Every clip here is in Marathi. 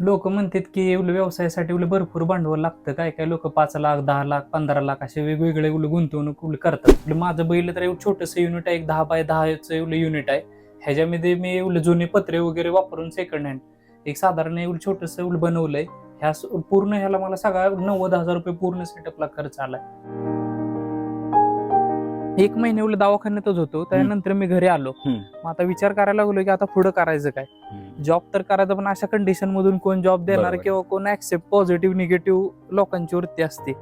लोक म्हणतात की एवढं व्यवसायासाठी एवढं भरपूर भांडवल लागतं. काय काय लोक पाच लाख दहा लाख पंधरा लाख असे वेगवेगळे एवढं गुंतवणूक करतात. म्हणजे माझं बैल तर एवढं छोटंसं युनिट आहे एक दहा बाय दहाचं एवढं युनिट आहे. ह्याच्यामध्ये मी एवढं जुने पत्रे वगैरे वापरून सेकंड हँड एक साधारण एवढं छोटंसं एवढं बनवलंय. ह्या पूर्ण ह्याला मला सगळा नव्वद हजार रुपये पूर्ण सेटअपला खर्च आलाय. एक महिने एवढं दवाखान्यातच होतो. त्यानंतर मी घरी आलो. मग आता विचार करायला लागलो की आता पुढं करायचं काय? जॉब तर करायचा पण अशा कंडिशन मधून कोण जॉब देणार. किंवा कोण ऍक्सेप्ट पॉझिटिव्ह निगेटिव्ह लोकांची वृत्ती असते.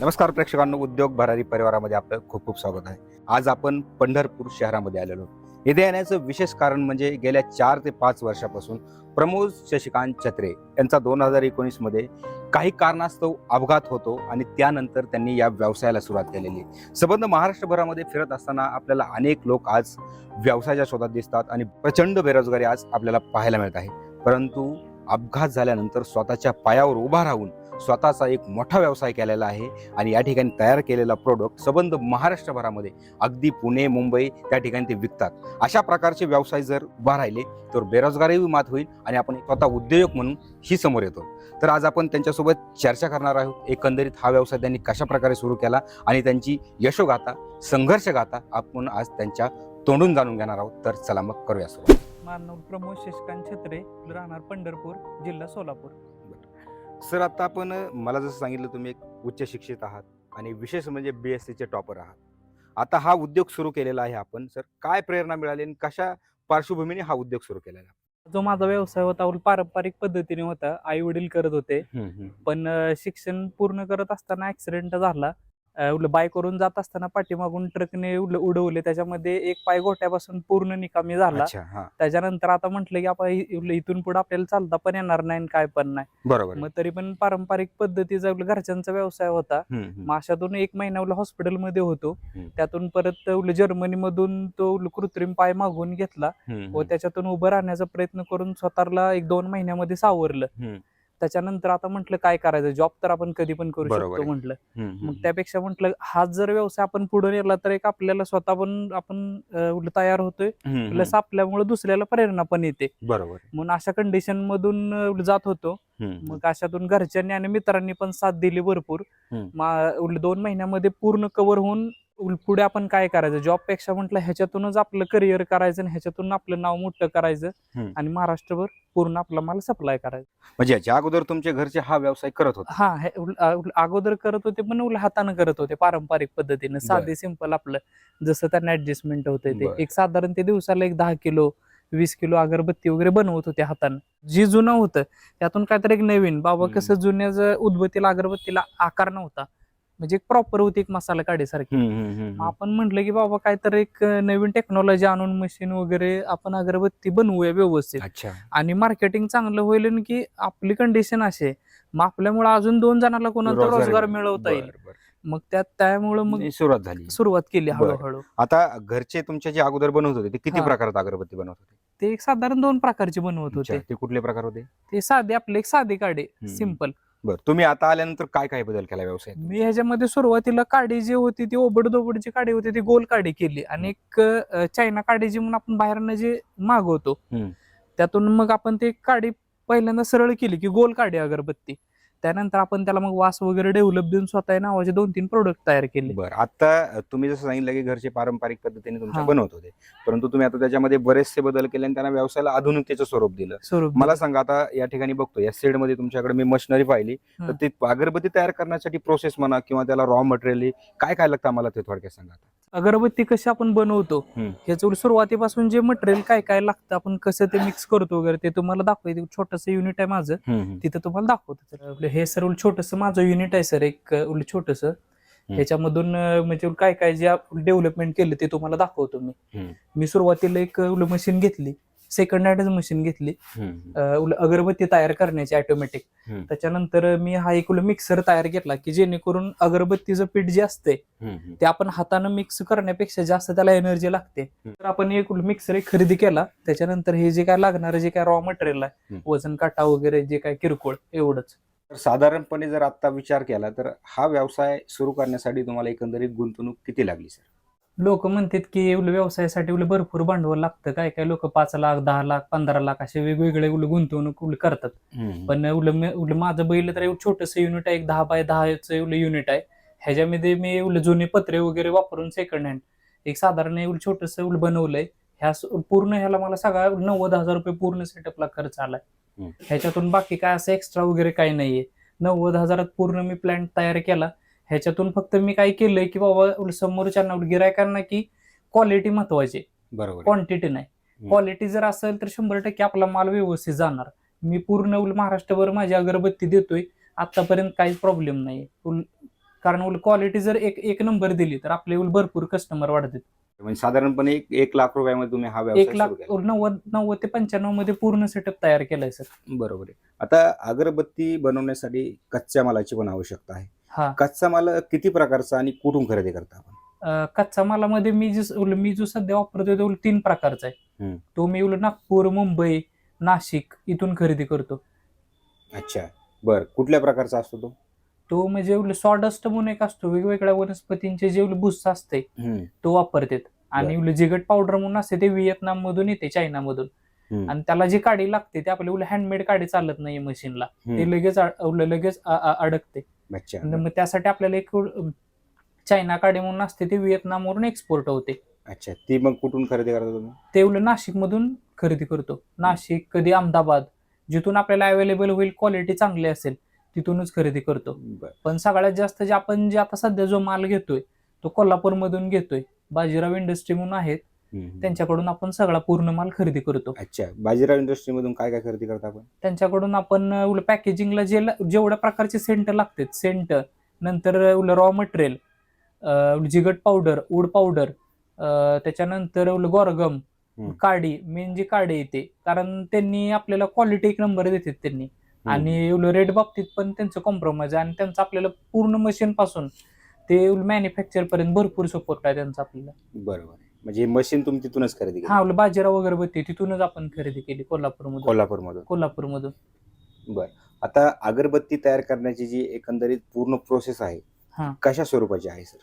नमस्कार प्रेक्षकांनो उद्योग भरारी परिवारामध्ये आपलं खूप खूप स्वागत आहे. आज आपण पंढरपूर शहरामध्ये आलेलो. येथे येण्याचं विशेष कारण म्हणजे गेल्या चार ते पाच वर्षापासून प्रमोद शशिकांत छत्रे यांचा दोन हजार एकोणीसमध्ये काही कारणास्तव अपघात होतो आणि त्यानंतर त्यांनी या व्यवसायाला सुरुवात केलेली आहे. संबंध महाराष्ट्रभरामध्ये फिरत असताना आपल्याला अनेक लोक आज व्यवसायाच्या शोधात दिसतात आणि प्रचंड बेरोजगारी आज आपल्याला पाहायला मिळत आहे परंतु अपघात झाल्यानंतर स्वतःच्या पायावर उभा राहून स्वतःचा एक मोठा व्यवसाय केलेला आहे आणि या ठिकाणी तयार केलेला प्रोडक्ट सबंध महाराष्ट्रभरामध्ये अगदी पुणे मुंबई त्या ठिकाणी ते विकतात. अशा प्रकारचे व्यवसाय जर उभा राहिले तर बेरोजगारीही मात होईल आणि आपण स्वतः उद्योजक म्हणून ही समोर येतो. तर आज आपण त्यांच्यासोबत चर्चा करणार आहोत. एकंदरीत हा व्यवसाय त्यांनी कशा प्रकारे सुरू केला आणि त्यांची यशोगाथा संघर्षगाथा आपण आज त्यांच्या तोंडून जाणून घेणार आहोत. तर चला मग करूया सुरुवात. मानव प्रमोद शशिकांत छत्रे राहणार पंढरपूर जिल्हा सोलापूर. सर आता आपण मला जसं सांगितलं तुम्ही एक उच्च शिक्षित आहात आणि विशेष म्हणजे बी एस सीचे टॉपर आहात. आता हा उद्योग सुरू केलेला आहे आपण. सर काय प्रेरणा मिळाली आणि कशा पार्श्वभूमीने हा उद्योग सुरू केलेला जो माझा व्यवसाय होता पारंपरिक पद्धतीने होता. आई वडील करत होते. पण शिक्षण पूर्ण करत असताना ऍक्सिडेंट झाला. बाईक वरून जात असताना पाठीमागून ट्रकने उडवले. त्याच्यामध्ये एक पाय गोट्यापासून पूर्ण निकामी झाला. त्याच्यानंतर आता म्हटलं की आपण इथून पुढे आपल्याला चालता पण येणार नाही काय पण नाही. बरोबर. मग तरी पण पारंपरिक पद्धतीचा घरच्यांचा व्यवसाय होता. मग अशातून एक महिना हॉस्पिटलमध्ये होतो. त्यातून परत उलट जर्मनीमधून तो कृत्रिम पाय मागवून घेतला व त्याच्यातून उभं राहण्याचा प्रयत्न करून स्वतःला एक दोन महिन्यामध्ये सावरलं. त्याच्यानंतर आता म्हटलं काय करायचं जॉब तर आपण कधी पण करू बरोबर शकतो आहे. म्हटलं हम्म, हम्म. मग त्यापेक्षा म्हटलं हाच जर व्यवसाय आपण पुढे नेला तर एक आपल्याला स्वतः पण आपण अं, तयार होतोय हम्म, हम्म. प्लस आपल्यामुळे दुसऱ्याला प्रेरणा पण येते बरोबर आहे. म्हणून अशा कंडिशन मधून अं, जात होतो हम्म, मग अशातून घरच्यांनी आणि मित्रांनी पण साथ दिली भरपूर हम्म. मा- उलट दोन महिन्यामध्ये पूर्ण कव्हर होऊन पुढे आपण काय करायचं? जॉबपेक्षा म्हटलं ह्याच्यातूनच आपलं करिअर करायचं आणि ह्याच्यातून आपलं नाव मोठं करायचं. आणि महाराष्ट्रभर पूर्ण आपला माल सप्लाय करायचा. म्हणजे याच्या अगोदर तुमचे घरचे हा व्यवसाय करत होते? हा उल- उल- अगोदर करत होते पण उलट हाताने करत होते पारंपरिक पद्धतीने. साधे सिंपल आपलं. जसं त्यांना ऍडजस्टमेंट होते ते. एक साधारण ते दिवसाला एक दहा किलो वीस किलो अगरबत्ती वगैरे बनवत होते हाताने. जे जुनं होतं त्यातून काहीतरी एक नवीन. बाबा. कसं जुन्या उदबत्तीला अगरबत्तीला आकार नव्हता. म्हणजे एक प्रॉपर होती एक मसाला काढीसारखी. आपण म्हटलं की बाबा काहीतरी एक नवीन टेक्नॉलॉजी आणून मशीन वगैरे आपण अगरबत्ती बनवूया व्यवस्थित. अच्छा. आणि मार्केटिंग चांगलं होईल की आपली कंडिशन असे मग आपल्यामुळे अजून दोन जणांना कोणाला रोजगार मिळवता येईल. मग त्यात त्यामुळं मग सुरुवात झाली. सुरुवात केली. हळूहळू. आता घरचे तुमचे जे अगोदर बनवत होते ते किती. प्रकारात अगरबत्ती बनवत होते? ते एक साधारण दोन प्रकारचे बनवत होते. ते कुठले प्रकार होते? ते साधे आपले एक साधे काडे हम्म. सिंपल. बरं तुम्ही आता आल्यानंतर काय काय बदल केला व्यवसायात मी ह्याच्यामध्ये सुरुवातीला काडी जी होती ती ओबडदोबडची काडी होती ती गोल काडी केली. आणि एक अं, चायना काडी जी म्हणून आपण बाहेरनं जे मागवतो हम्म. त्यातून मग आपण ते काडी पहिल्यांदा सरळ केली की गोल काडी अगरबत्ती. त्यानंतर आपण त्याला मग वास वगैरे डेव्हलप देऊन स्वतः नावाचे दोन तीन प्रोडक्ट तयार केले बरं आता तुम्ही जसं सांगितलं की घरचे पारंपरिक पद्धतीने तुमच्या हा. बनवत होते परंतु तुम्ही आता त्याच्यामध्ये बरेचसे बदल केले आणि त्यांना व्यवसायाला आधुनिकतेचं स्वरूप दिलं स्वरूप मला सांगा आता या ठिकाणी बघतो या सेडमध्ये तुमच्याकडे मी मशिनरी पाहिली तर हा. ते अगरबत्ती तयार करण्यासाठी प्रोसेस म्हणा किंवा त्याला रॉ मटेरियल काय काय लागतं आम्हाला ते थोडक्यात सांगा आता. अगरबत्ती कशी आपण बनवतो हम्म. ह्याचं सुरुवातीपासून जे मटेरियल काय काय लागतं आपण कसं ते मिक्स करतो वगैरे ते तुम्हाला दाखवायचं छोटस युनिट आहे माझं तिथं तुम्हाला दाखवतो तर आपलं हे सर छोटस माझं युनिट आहे सर एक उलट छोटस. ह्याच्यामधून म्हणजे काय काय जे डेव्हलपमेंट केलं ते तुम्हाला दाखवतो मी. मी सुरुवातीला एक मशीन घेतली. सेकंड हँड मशीन घेतली. उल- अगरबत्ती तयार करण्याची ऑटोमॅटिक. त्याच्यानंतर मी हा एक मिक्सर तयार केला की जेणेकरून अगरबत्तीचं पीठ जे असते. ते आपण हातानं मिक्स करण्यापेक्षा जास्त त्याला एनर्जी लागते. तर आपण एक मिक्सर एक खरेदी केला. त्याच्यानंतर हे जे काय लागणार जे काय रॉ मटेरियल आहे. वजन काटा वगैरे जे काय किरकोळ एवढंच. साधारणपणे जर आता विचार केला तर हा व्यवसाय सुरू करण्यासाठी तुम्हाला एकंदरीत गुंतवणूक किती लागली सर? लोक म्हणतात की एवढं व्यवसायासाठी एवढं भरपूर भांडवल लागतं. काय काय लोक पाच लाख दहा लाख पंधरा लाख असे वेगवेगळे उल गुंतवणूक उल करतात. पण उल माझं बैल तर एवढं छोटंसं युनिट आहे एक दहा बाय दहाचं एवढं युनिट आहे. ह्याच्यामध्ये मी एवढं जुने पत्रे वगैरे वापरून सेकंड हँड एक साधारण एवढं छोटंसं उल बनवलंय. ह्या पूर्ण ह्याला मला सगळा नव्वद हजार रुपये पूर्ण सेटअपला खर्च आलाय. ह्याच्यातून बाकी काय असं एक्स्ट्रा वगैरे काही नाहीये. नव्वद हजारात पूर्ण मी प्लॅन तयार केला. ह्याच्यातून फक्त मी काय केलंय की बाबा उल गिरायकांना की क्वालिटी महत्वाची बरोबर. क्वांटिटी नाही. क्वालिटी जर असेल तर शंभर टक्के आपला माल व्यवस्थित जाणार. मी पूर्ण उल महाराष्ट्रभर माझी अगरबत्ती देतोय. आतापर्यंत काहीच प्रॉब्लेम नाही उल कारण उल क्वालिटी जर एक एक नंबर दिली तर आपले उल भरपूर कस्टमर वाढतात. म्हणजे साधारणपणे एक एक लाख रुपयामध्ये तुम्ही हा एक व्यवसाय लाख सुरू केला. उल नव्वद नव्वद ते पंच्याण्णवमध्ये पूर्ण सेटअप तयार केलाय सर बरोबर आहे. आता अगरबत्ती बनवण्यासाठी कच्च्या मालाची पण आवश्यकता आहे. कच्चा माल किती प्रकारचा आणि कुठून खरेदी करता आपण? अं, कच्चा मालामध्ये मी जो मी जो सध्या वापरतोय तो तीन प्रकारचा आहे. हम्म. तो मी उल नागपूर मुंबई नाशिक इथून खरेदी करतो. अच्छा. बर. कुठल्या प्रकारचा असतो तो? तो म्हणजे सॉडस्ट म्हणून एक असतो वेगवेगळ्या वनस्पतींचे जे उल बुस्स असते तो वापरतात. आणि उल जिगट पावडर म्हणून असते ते व्हिएतनाम मधून येते चायना मधून. आणि त्याला जी काडी लागते ते आपल्या उल हँडमेड काडी चालत नाही मशीनला ते. लगेच लगेच अडकते. मग त्यासाठी आपल्याला एक चायना काडी म्हणून असते ते व्हिएतनाम वरून एक्सपोर्ट होते. अच्छा. ती मग कुठून खरेदी करता तुम्ही? ते उल नाशिक मधून खरेदी करतो. नाशिक कधी अहमदाबाद जिथून आपल्याला अवेलेबल होईल क्वालिटी चांगली असेल तिथूनच खरेदी करतो. पण सगळ्यात जास्त जे आपण जे आता सध्या जो माल घेतोय तो कोल्हापूर मधून घेतोय. बाजीराव इंडस्ट्री म्हणून आहेत. त्यांच्याकडून आपण सगळा पूर्ण माल खरेदी करतो. अच्छा बाजीराव इंडस्ट्री मधून काय काय खरेदी करता आपण? त्यांच्याकडून आपण उल पॅकेजिंगला जे जेवढ्या प्रकारचे सेंट लागतात सेंट नंतर उल रॉ मटेरियल जिगट पावडर उड पावडर त्याच्यानंतर उल गोरगम. काडी मेन जी काडी येते कारण त्यांनी आपल्याला क्वालिटी एक नंबर देतात त्यांनी. आणि उल रेट बाबतीत पण त्यांचं कॉम्प्रोमाइज आहे. आणि त्यांचं आपल्याला पूर्ण मशीन पासून ते मॅन्युफॅक्चर पर्यंत भरपूर सपोर्ट आहे त्यांचा आपल्याला. बरोबर. म्हणजे मशीन तुम्ही तिथूनच खरेदी हा केली उल बाजीराव अगरबत्ती तिथूनच आपण खरेदी केली कोल्हापूरमधून. कोल्हापूरमधून. कोल्हापूरमधून. बर. आता अगरबत्ती तयार करण्याची जी एकंदरीत पूर्ण प्रोसेस आहे हा. कशा स्वरूपाची आहे सर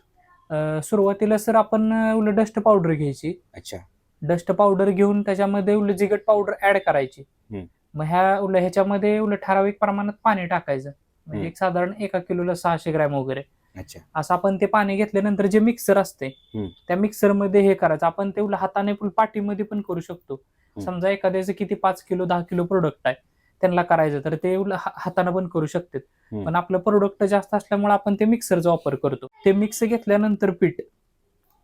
अं, सुरुवातीला सर आपण उलट डस्ट पावडर घ्यायची. अच्छा. डस्ट पावडर घेऊन त्याच्यामध्ये उलट जिगट पावडर ऍड करायची. हम्म. मग ह्या उलट ह्याच्यामध्ये उलट ठराविक प्रमाणात पाणी टाकायचं. म्हणजे. एक साधारण एका किलोला सहाशे ग्रॅम वगैरे. असं आपण ते पाणी घेतल्यानंतर जे मिक्सर असते. त्या मिक्सरमध्ये हे करायचं. आपण ते उलट हाताने पाठीमध्ये पण करू शकतो. समजा एखाद्याचं किती पाच किलो दहा किलो प्रोडक्ट आहे त्यांना करायचं तर ते हाताने पण करू शकतात. पण आपलं प्रोडक्ट जास्त असल्यामुळे आपण ते मिक्सरचा वापर करतो. ते मिक्स घेतल्यानंतर पीठ.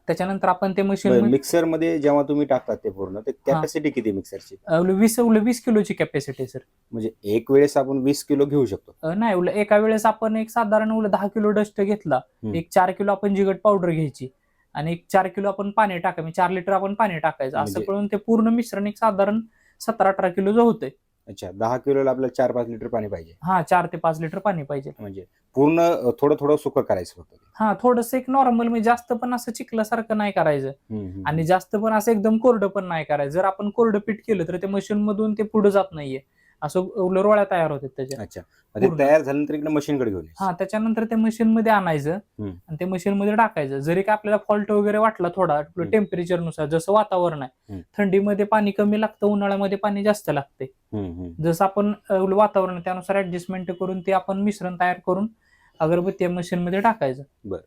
त्याच्यानंतर आपण ते मशीन मिक्सरमध्ये जेव्हा तुम्ही टाकतात ते पूर्ण ते कॅपॅसिटी किती मिक्सरची वीस वीस किलोची कॅपॅसिटी सर म्हणजे एक वेळेस आपण वीस किलो घेऊ शकतो. नाही उलट एका वेळेस आपण एक साधारण उलट दहा किलो डस्ट घेतला. एक चार किलो आपण जिगट पावडर घ्यायची आणि एक चार किलो आपण पाणी टाकायचं म्हणजे चार लिटर आपण पाणी टाकायचं असं म्हणजे- करून ते पूर्ण मिश्रण एक साधारण सतरा अठरा किलो जो होतंय. अच्छा दहा किलोला आपल्याला चार पाच लिटर पाणी पाहिजे. हा चार ते पाच लिटर पाणी पाहिजे. म्हणजे पूर्ण अ, थोडं थोडं सुकं करायचं फक्त ते. हा थोडस एक नॉर्मल म्हणजे जास्त पण असं चिखल्यासारखं नाही करायचं. हम्म, हम्म. आणि जास्त पण असं एकदम कोरडं पण नाही करायचं. जर आपण कोरडं पीठ केलं तर ते मशीन मधून ते पुढे जात नाहीये. असं उलट रोळ्या तयार होतात त्याच्या अच्छा पूर्ण. तयार झाल्यानंतर इकडे मशीनकडे घेऊन यायचं. हा त्याच्यानंतर ते मशीन मध्ये आणायचं हम्म. आणि ते मशीन मध्ये टाकायचं जरी का आपल्याला फॉल्ट वगैरे वाटला थोडा हम्म. टेम्परेचरनुसार जसं वातावरण आहे. थंडीमध्ये पाणी कमी लागतं उन्हाळ्यामध्ये पाणी जास्त लागते हम्म, हम्म. जसं आपण अ, वातावरण आहे, त्यानुसार ऍडजस्टमेंट करून ते आपण मिश्रण तयार करून अगरबत्ती मशीन मध्ये टाकायचं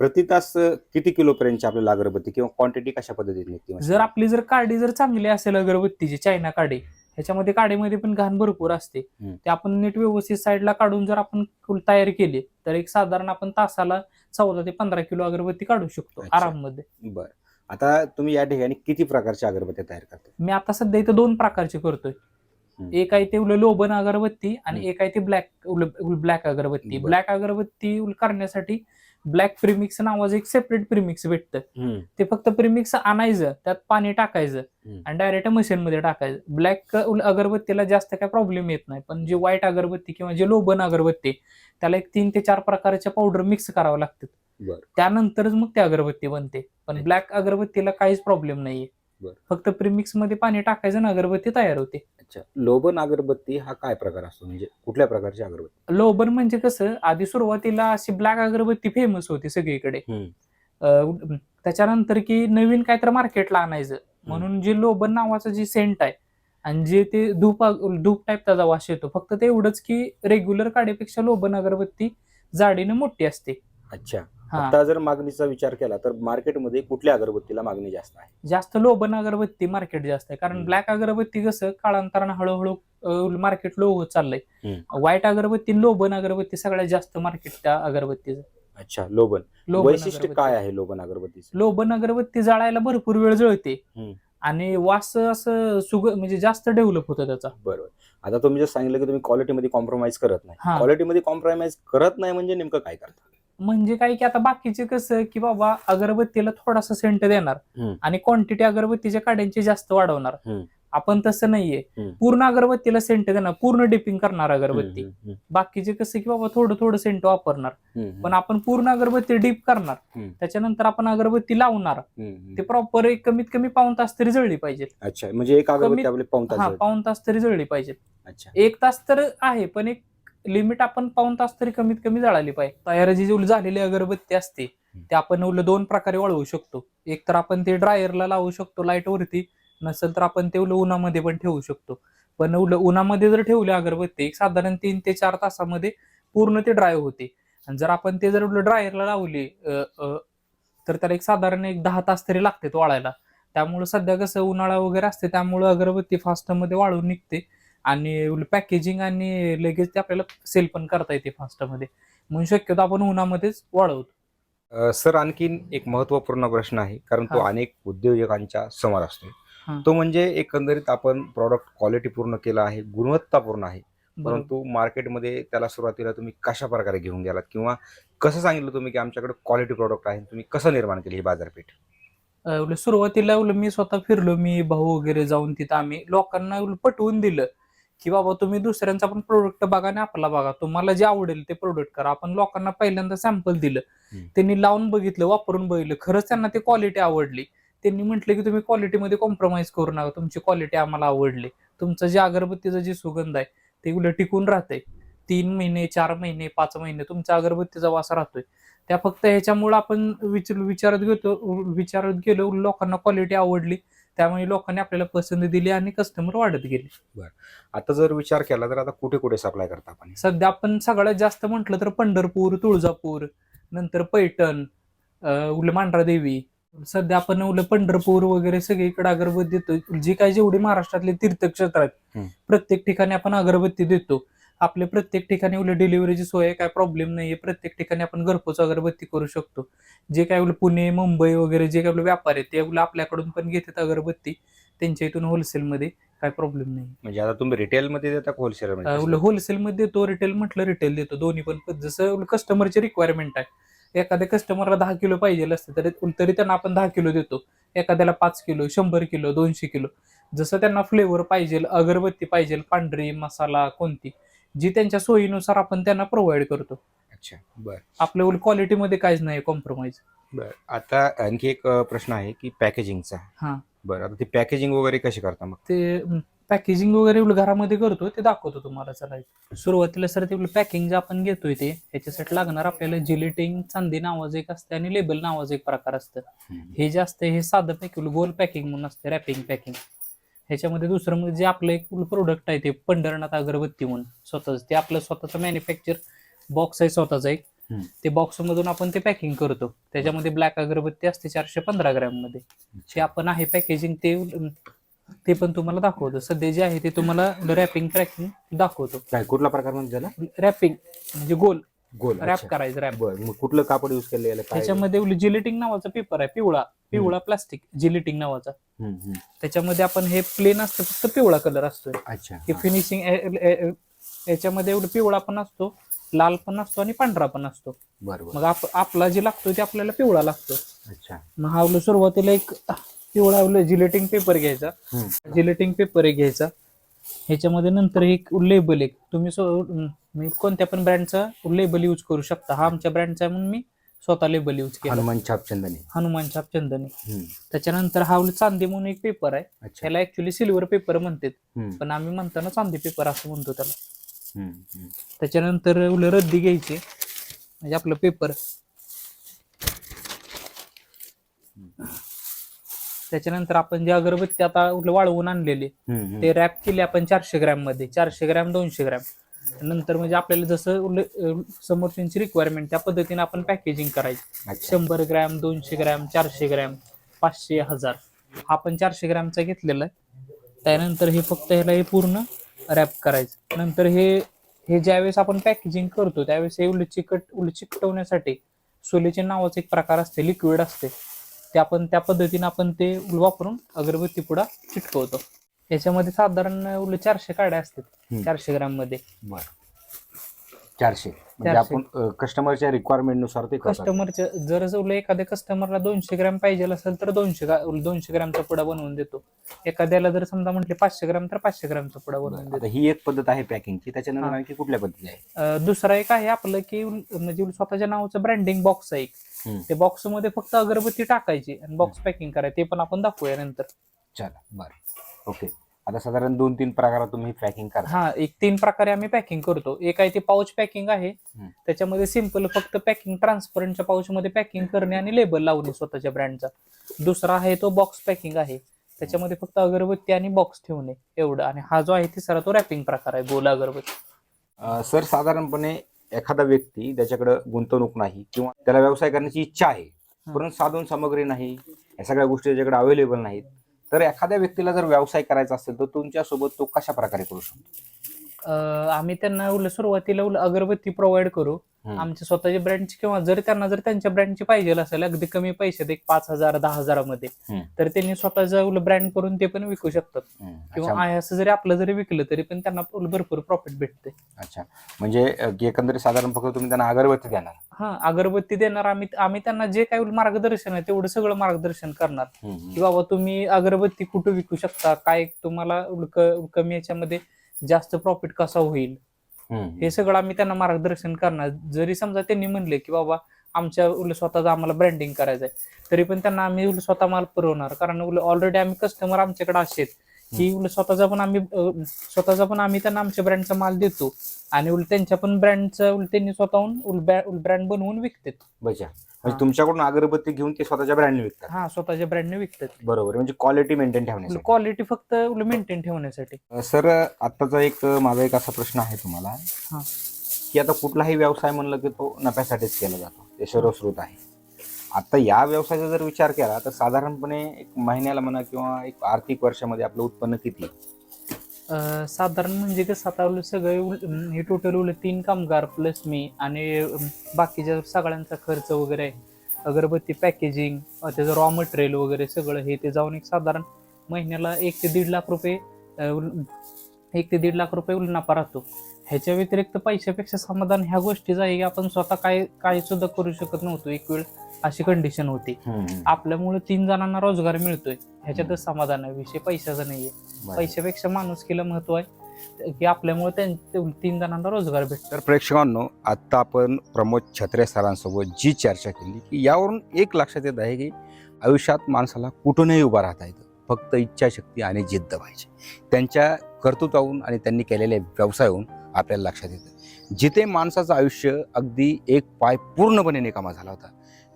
प्रति तास अ, किती किलो पर्यंतची आपल्याला अगरबत्ती किंवा क्वांटिटी कशा पद्धतीने निघते? जर आपली जर काडी जर चांगली असेल अगरबत्तीची चायना काडी ह्याच्यामध्ये काडीमध्ये पण घाण भरपूर असते. ते आपण नीट व्यवस्थित साईडला काढून जर आपण फुल तयार केली तर एक साधारण आपण तासाला चौदा ते पंधरा किलो अगरबत्ती काढू शकतो. आराममध्ये बर आता तुम्ही या ठिकाणी किती प्रकारच्या अगरबत्त्या तयार करता मी आता सध्या इथं दोन प्रकारचे करतोय. एक आहे ते उल लोबन अगरबत्ती आणि. एक आहे ती ब्लॅक ब्लॅक अगरबत्ती. ब्लॅक अगरबत्ती करण्यासाठी ब्लॅक प्रीमिक्स नावाचं एक सेपरेट प्रीमिक्स भेटतं ते फक्त प्रीमिक्स आणायचं त्यात पाणी टाकायचं. आणि डायरेक्ट मशीन मध्ये टाकायचं ब्लॅक अगरबत्तीला जास्त काय प्रॉब्लेम येत नाही पण जे व्हाईट अगरबत्ती किंवा जे लोबन अगरबत्ती त्याला एक तीन ते चार प्रकारच्या पावडर मिक्स करावं लागतात. त्यानंतरच मग ती अगरबत्ती बनते पण. ब्लॅक अगरबत्तीला काहीच प्रॉब्लेम नाहीये. फक्त प्रीमिक्समध्ये पाणी टाकायचं ना अगरबत्ती तयार होते. अच्छा लोबन अगरबत्ती हा काय प्रकार असतो? म्हणजे कुठल्या प्रकारची अगरबत्ती? लोबन म्हणजे कसं आधी सुरुवातीला अशी ब्लॅक अगरबत्ती फेमस होती सगळीकडे. अं, त्याच्यानंतर की नवीन काय तर मार्केटला आणायचं. म्हणून जे लोबन नावाचं जे सेंट आहे आणि जे ते धूप धूप टाईप त्याचा वास येतो. फक्त ते एवढंच की रेग्युलर काडीपेक्षा लोबन अगरबत्ती जाडीनं मोठी असते. अच्छा. आता जर मागणीचा विचार केला तर मार्केटमध्ये कुठल्या अगरबत्तीला मागणी जास्त आहे? जास्त लोबन अगरबत्ती मार्केट जास्त आहे. कारण. ब्लॅक अगरबत्ती कसं काळांतरानं हळूहळू मार्केट लो होत चाललंय. व्हाईट अगरबत्ती लोबन अगरबत्ती सगळ्यात जास्त मार्केट त्या अगरबत्तीचं. अच्छा लोबन वैशिष्ट्य अगरबत्ती. काय आहे लोबन अगरबत्तीचं? लोबन अगरबत्ती जाळायला भरपूर वेळ जळते. आणि वास असं सुग म्हणजे जास्त डेव्हलप होतं त्याचा. बरोबर. आता तुम्ही जर सांगितलं की तुम्ही क्वालिटीमध्ये कॉम्प्रोमाइज करत नाही. क्वालिटीमध्ये कॉम्प्रोमाइज करत नाही म्हणजे नेमकं काय करता? म्हणजे काय की आता बाकीचे कसं की बाबा अगरबत्तीला थोडासा सेंट देणार. आणि क्वांटिटी अगरबत्तीच्या काड्यांची जास्त वाढवणार. आपण तसं नाहीये. पूर्ण अगरबत्तीला सेंट देणार पूर्ण डिपिंग करणार अगरबत्ती बाकीचे कसं की बाबा थोडं थोडं सेंट वापरणार पण आपण पूर्ण अगरबत्ती डीप करणार. त्याच्यानंतर आपण अगरबत्ती लावणार. ते प्रॉपर एक कमीत कमी पाऊन तास तरी जळली पाहिजे अच्छा म्हणजे एक अगरबत्ती पाऊन तास हा जळते. पाऊन तास तरी जळली पाहिजे अच्छा एक तास तर आहे पण एक लिमिट आपण पाऊन तास तरी कमीत कमी जाळाली पाहिजे. तयार जी जी झालेली अगरबत्ती असते ते आपण उलट दोन प्रकारे वळवू शकतो. एक तर आपण ते ड्रायरला लावू शकतो लाइट वरती नसेल तर आपण ते उलट उन्हामध्ये पण ठेवू शकतो. पण उलट उन्हामध्ये जर ठेवली अगरबत्ती एक साधारण तीन ते चार तासामध्ये पूर्ण ते ड्राय होते. आणि जर आपण ते जर उलट ड्रायरला लावली तर त्याला एक साधारण एक दहा तास तरी लागते वाळायला. त्यामुळे सध्या कसं उन्हाळा वगैरे असते त्यामुळे अगरबत्ती फास्टमध्ये वाळून निघते. आणि पॅकेजिंग आणि लगेच ते आपल्याला सेल पण करता येते फास्टमध्ये. म्हणून शक्यतो आपण उन्हामध्येच वाळवतो. अ, सर आणखीन एक महत्त्वपूर्ण प्रश्न आहे कारण तो हा. अनेक उद्योजकांच्या समोर असतो. तो म्हणजे एकंदरीत आपण प्रॉडक्ट क्वालिटी पूर्ण केला आहे गुणवत्तापूर्ण आहे. बरोबर. परंतु मार्केटमध्ये त्याला सुरुवातीला तुम्ही कशा प्रकारे घेऊन गेलात किंवा कसं सांगितलं तुम्ही की आमच्याकडे क्वालिटी प्रॉडक्ट आहे तुम्ही कसं निर्माण केली ही बाजारपेठ? अं, उलट सुरुवातीला उलट मी स्वतः फिरलो मी भाऊ वगैरे जाऊन तिथं आम्ही लोकांना उलट पटवून दिलं. की बाबा तुम्ही दुसऱ्यांचा पण प्रोडक्ट बघा आणि आपला बघा. तुम्हाला जे आवडेल ते प्रोडक्ट करा. आपण लोकांना पहिल्यांदा सॅम्पल दिलं. त्यांनी लावून बघितलं वापरून बघितलं. खरंच त्यांना ते क्वालिटी आवडली. त्यांनी म्हटलं की तुम्ही क्वालिटीमध्ये कॉम्प्रोमाइज करू नका. तुमची क्वालिटी आम्हाला आवडली. तुमचं जे अगरबत्तीचं जे सुगंध आहे ते उलट टिकून राहतंय. तीन महिने चार महिने पाच महिने तुमचा अगरबत्तीचा वास राहतोय. त्या फक्त ह्याच्यामुळे आपण विचार विचारत घेतो विचारत गेलो लोकांना क्वालिटी आवडली. त्यामुळे लोकांनी आपल्याला पसंती दिली आणि कस्टमर वाढत गेले. आता जर विचार केला तर आता कुठे कुठे सप्लाय करता आपण सध्या आपण सगळ्यात जास्त म्हटलं तर पंढरपूर तुळजापूर नंतर पैठण उल मांढरा देवी. सध्या आपण उल पंढरपूर वगैरे सगळीकडे अगरबत्ती देतो जी काही जेवढी महाराष्ट्रातले तीर्थक्षेत्र आहेत. प्रत्येक ठिकाणी आपण अगरबत्ती देतो. आपल्या प्रत्येक ठिकाणी उलट डिलिव्हरीची सोय आहे काय प्रॉब्लेम नाहीये. प्रत्येक ठिकाणी आपण घरपोच अगरबत्ती करू शकतो. जे काय उलट पुणे मुंबई वगैरे जे काय आपले व्यापार आहेत ते उलट आपल्याकडून पण घेतात अगरबत्ती. त्यांच्या इथून होलसेलमध्ये काय प्रॉब्लेम नाही म्हणजे आता तुम्ही रिटेलमध्ये देता होलसेल मध्ये? देतो रिटेल म्हटलं रिटेल देतो. दोन्ही पण पण जसं कस्टमरची रिक्वायरमेंट आहे. एखाद्या कस्टमरला दहा किलो पाहिजे असते तरी तरी त्यांना आपण दहा किलो देतो. एखाद्याला पाच किलो शंभर किलो दोनशे किलो. जसं त्यांना फ्लेवर पाहिजे अगरबत्ती पाहिजे पांढरी मसाला कोणती जी त्यांच्या सोयीनुसार आपण त्यांना प्रोव्हाइड करतो. अच्छा बर. आपल्या क्वालिटीमध्ये काहीच नाही कॉम्प्रोमाइज बर आता आणखी एक प्रश्न आहे की पॅकेजिंगचा हा. बरं आता ती पॅकेजिंग वगैरे कशी करता मग? ते पॅकेजिंग वगैरे घरामध्ये करतो ते दाखवतो तुम्हाला चला सुरुवातीला सर ते पॅकिंग जे आपण घेतोय ते ह्याच्यासाठी लागणार आपल्याला जिलेटिंग चांदी नावाचं एक असते आणि लेबल नावाचं एक प्रकार असतं. हे जे असतं हे साधं पॅकिंग गोल पॅकिंग म्हणून असते रॅपिंग पॅकिंग ह्याच्यामध्ये दुसरं म्हणजे जे आपलं एक प्रोडक्ट आहे ते पंढरनाथ अगरबत्ती म्हणून स्वतःच. ते आपलं स्वतःचं मॅन्युफॅक्चर बॉक्स आहे स्वतःचा एक. ते बॉक्स मधून आपण ते पॅकिंग करतो. त्याच्यामध्ये ब्लॅक अगरबत्ती असते चारशे पंधरा ग्रॅममध्ये जे आपण आहे पॅकेजिंग ते ते पण तुम्हाला दाखवतो. सध्या जे आहे ते तुम्हाला रॅपिंग पॅकिंग दाखवतो. काय कुठला प्रकार म्हणजे रॅपिंग म्हणजे गोल. गोल रॅप करायचं रॅप बर मग कुठलं कापड युज केलं याला काय? त्याच्यामध्ये जिलेटिंग नावाचा पेपर आहे पिवळा. पिवळा प्लास्टिक जिलेटिंग नावाचा. हम्म, हम्म. त्याच्यामध्ये आपण हे प्लेन असतं फक्त पिवळा कलर अच्छा हे हा. फिनिशिंग याच्यामध्ये एवढं पिवळा पण असतो लाल पण असतो आणि पांढरा पण असतो. बरं बरं. मग आप- आपला जे लागतो ते आपल्याला पिवळा लागतो. अच्छा. मग हा आपलं सुरुवातीला एक पिवळा जिलेटिंग पेपर घ्यायचा. हम्म. जिलेटिंग पेपर एक घ्यायचा. ह्याच्यामध्ये नंतर एक लेबल एक. तुम्ही सो- मी कोणत्या पण ब्रँडचा लेबल यूज करू शकता. हा आमच्या ब्रँडचा आहे म्हणून मी स्वतः लेबल यूज केलं. हनुमान छापचंदनी हनुमान छाप चंदनी. हम्म. त्याच्यानंतर हा चांदी म्हणून एक पेपर आहे. अच्छा. त्याला ऍक्च्युली सिल्वर पेपर म्हणतात. हम्म. पण आम्ही म्हणताना चांदी पेपर असं म्हणतो त्याला. हम्म. हम्म. त्याच्यानंतर उलट रद्दी घ्यायची. म्हणजे आपलं पेपर त्याच्यानंतर आपण जे अगरबत्ती आता उलट वाळवून आणलेली हम्म. ते रॅप केले आपण चारशे ग्रॅममध्ये चारशे ग्रॅम दोनशे ग्रॅम. नंतर म्हणजे आपल्याला जसं समोरच्यांची रिक्वायरमेंट त्या पद्धतीने आपण पॅकेजिंग करायची. शंभर ग्रॅम दोनशे ग्रॅम चारशे ग्रॅम पाचशे हजार. हा आपण चारशे ग्रॅमचा घेतलेला. आहे त्यानंतर हे फक्त ह्याला हे पूर्ण रॅप करायचं. नंतर हे हे ज्यावेळेस आपण पॅकेजिंग करतो त्यावेळेस हे उलट चिकट उलट चिकटवण्यासाठी सोलेचे नावाचं एक प्रकार असते लिक्विड असते. ते आपण त्या पद्धतीने आपण ते वापरून अगरबत्ती पुढा चिटकवतो. याच्यामध्ये साधारण उलट चारशे काड्या असतात. चारशे ग्रॅममध्ये बर चारशे म्हणजे चारशे. आपण कस्टमरच्या रिक्वायरमेंटनुसार ते करतात. कस्टमरच्या जर जर एखाद्या कस्टमरला दोनशे ग्रॅम पाहिजे असेल तर दोनशे दोनशे ग्रॅमचा पुडा बनवून देतो एखाद्याला जर समजा म्हटले पाचशे ग्रॅम तर पाचशे ग्रॅमचा पुडा बनवून आता देतो ही एक पद्धत आहे पॅकिंगची त्याच्यानंतर हा. आणखी कुठल्या पद्धती आहे अं, दुसरा एक आहे आपलं की म्हणजे स्वतःच्या नावाचं ब्रँडिंग बॉक्स आहे एक. हम्म. ते बॉक्समध्ये फक्त अगरबत्ती टाकायची आणि बॉक्स पॅकिंग करायची ते पण आपण दाखवूया नंतर चला बर ओके. आता साधारण दोन तीन प्रकारात तुम्ही पॅकिंग करा हा एक तीन प्रकारे आम्ही पॅकिंग करतो. एक आहे ते पाऊच पॅकिंग आहे. हम्म. त्याच्यामध्ये सिंपल फक्त पॅकिंग ट्रान्सपरंटच्या पाऊच मध्ये पॅकिंग करणे आणि लेबल लावणे स्वतःच्या ब्रँडचा दुसरा आहे तो बॉक्स पॅकिंग आहे. त्याच्यामध्ये फक्त अगरबत्ती आणि बॉक्स ठेवणे एवढं. आणि हा जो आहे तिसरा तो रॅपिंग प्रकार आहे गोल अगरबत्ती. अं, सर साधारणपणे एखादा व्यक्ती त्याच्याकडे गुंतवणूक नाही किंवा त्याला व्यवसाय करण्याची इच्छा आहे परंतु साधन सामग्री नाही या सगळ्या गोष्टी त्याच्याकडे अवेलेबल नाहीत तर एखाद्या व्यक्तीला जर व्यवसाय करायचा असेल तर तुमच्यासोबत तो कशा प्रकारे करू शकतो? आम्ही त्यांना उलट सुरुवातीला उलट अगरबत्ती प्रोव्हाइड करू. आमच्या स्वतःच्या ब्रँडची किंवा जर त्यांना जर त्यांच्या ब्रँडची पाहिजे असेल अगदी कमी पैशात एक पाच हजार दहा हजारामध्ये. तर त्यांनी स्वतःचा उलट ब्रँड करून ते पण विकू शकतात. किंवा आहे असं जरी आपलं जरी विकलं तरी पण त्यांना भरपूर प्रॉफिट भेटते अच्छा म्हणजे एकंदरीत साधारण फक्त तुम्ही त्यांना अगरबत्ती देणार हा अगरबत्ती देणार आम्ही आम्ही त्यांना जे काही मार्गदर्शन आहे तेवढं सगळं मार्गदर्शन करणार. की बाबा तुम्ही अगरबत्ती कुठं विकू शकता काय तुम्हाला कमी याच्यामध्ये जास्त प्रॉफिट कसा होईल. हे सगळं आम्ही त्यांना मार्गदर्शन करणार. जरी समजा त्यांनी म्हणले की बाबा आमच्या उलट स्वतःचं आम्हाला ब्रँडिंग करायचं आहे तरी पण त्यांना आम्ही उलट स्वतः माल पुरवणार. कारण ऑलरेडी आम्ही कस्टमर आमच्याकडे असे आहेत. की उलट स्वतःचा पण आम्ही स्वतःचा पण आम्ही त्यांना आमच्या ब्रँडचा माल देतो. आणि उलट त्यांच्या पण ब्रँडचा उलट त्यांनी स्वतःहून उलट ब्रँड बनवून विकतात. म्हणजे तुमच्याकडून अगरबत्ती घेऊन ते स्वतःच्या ब्रँडने विकतात. हा स्वतःच्या ब्रँडने विकतात. बरोबर म्हणजे क्वालिटी मेंटेन ठेवण्यासाठी. क्वालिटी फक्त मेंटेन ठेवण्यासाठी. सर आत्ताचा एक माझा एक असा प्रश्न आहे तुम्हाला. हा. की आता कुठलाही व्यवसाय म्हणलं की तो नफ्यासाठीच केला जातो. ते सर्वस्रोत आहे. आता या व्यवसायाचा जर विचार केला तर साधारणपणे एक महिन्याला म्हणा किंवा एक आर्थिक वर्षामध्ये आपलं उत्पन्न किती? साधारण म्हणजे कसं आता सगळे उल- हे टोटल उलट तीन कामगार प्लस मी आणि बाकीच्या सगळ्यांचा खर्च वगैरे आहे. अगरबत्ती पॅकेजिंग त्याचं रॉ मटेरियल वगैरे सगळं हे ते जाऊन एक साधारण महिन्याला एक ते दीड लाख रुपये एक ते दीड लाख रुपये उलनापा नफा राहतो. ह्याच्या व्यतिरिक्त पैशापेक्षा समाधान ह्या गोष्टीचं आहे की आपण स्वतः काय काय सुद्धा करू शकत नव्हतो. एक वेळ अशी कंडिशन होती. आपल्यामुळे तीन जणांना रोजगार मिळतोय. ह्याच्यातच समाधान आहे. विषय पैशाचा नाहीये. पैशापेक्षा माणुसकीला महत्त्व आहे. की आपल्यामुळे तीन जणांना रोजगार भेटतो. तर प्रेक्षकांनो आत्ता आपण प्रमोद छत्रे सरांसोबत जी चर्चा केली की यावरून एक लक्षात येत आहे की आयुष्यात माणसाला कुठूनही उभा राहता येतं. फक्त इच्छाशक्ती आणि जिद्द पाहिजे. त्यांच्या कर्तृत्वाहून आणि त्यांनी केलेल्या व्यवसायाहून आपल्याला लक्षात येतं. जिथे माणसाचं आयुष्य अगदी एक पाय पूर्णपणे निकामा झाला होता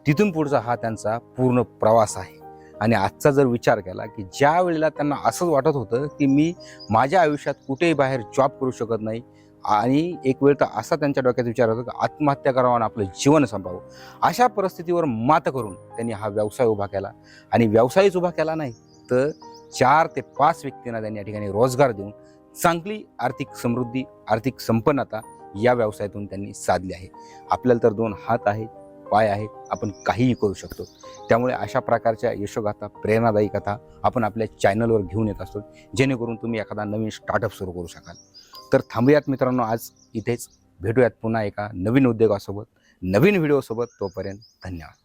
तिथून पुढचा हा त्यांचा पूर्ण प्रवास आहे. आणि आजचा जर विचार केला की ज्या वेळेला त्यांना असंच वाटत होतं की मी माझ्या आयुष्यात कुठेही बाहेर जॉब करू शकत नाही आणि एक वेळ तर असा त्यांच्या डोक्यात विचार होता की आत्महत्या करावं आणि आपलं जीवन संपावं अशा परिस्थितीवर मात करून त्यांनी हा व्यवसाय उभा केला. आणि व्यवसायच उभा केला नाही तर चार ते पाच व्यक्तींना त्यांनी या ठिकाणी रोजगार देऊन चांगली आर्थिक समृद्धी आर्थिक संपन्नता या व्यवसायातून त्यांनी साधली आहे. आपल्याला तर दोन हात आहेत. पाय आहेत आपण काहीही करू शकतो. त्यामुळे अशा प्रकारच्या यशोगाथा प्रेरणादायी कथा आपण आपल्या चॅनलवर घेऊन येत असतो जेणेकरून तुम्ही एखादा नवीन स्टार्टअप सुरू करू शकाल. तर थांबूयात मित्रांनो आज इथेच भेटूयात पुन्हा एका नवीन उद्योगासोबत नवीन व्हिडिओसोबत तोपर्यंत धन्यवाद.